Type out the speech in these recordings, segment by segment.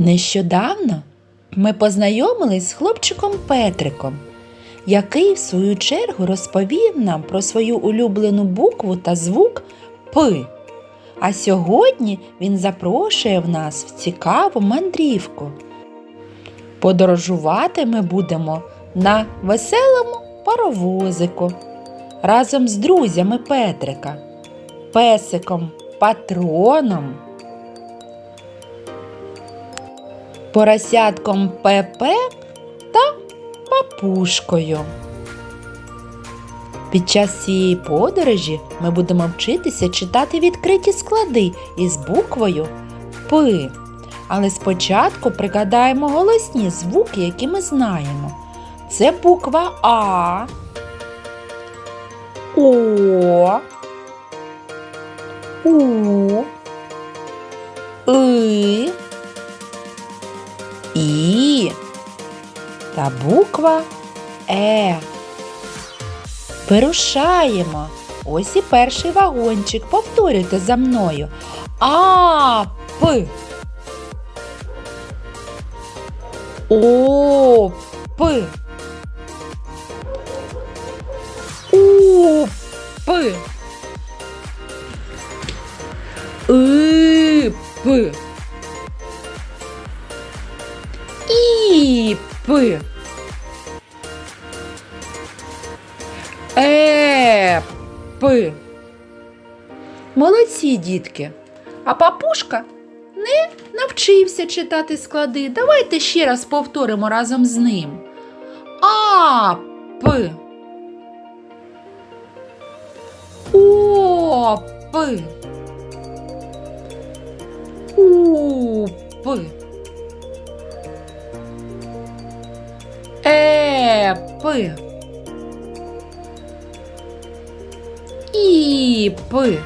Нещодавно ми познайомились з хлопчиком Петриком, який, в свою чергу, розповів нам про свою улюблену букву та звук П. А сьогодні він запрошує в нас в цікаву мандрівку. Подорожувати ми будемо на веселому паровозику разом з друзями Петрика, песиком патроном, поросятком ПП та папушкою. Під час цієї подорожі ми будемо вчитися читати відкриті склади із буквою П. Але спочатку пригадаємо голосні звуки, які ми знаємо. Це буква А, О, У, І та буква Е. Вирушаємо. Ось і перший вагончик. Повторюйте за мною. А, П. О, П. У, П. И, П. І, П. Е, П. Молодці, дітки. А папушка не навчився читати склади. Давайте ще раз повторимо разом з ним. А, П. П. І, П.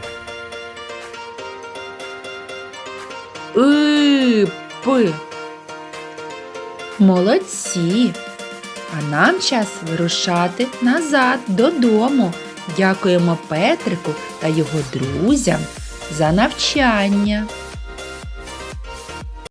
И, П. Молодці. А нам час вирушати назад додому. Дякуємо Петрику та його друзям за навчання.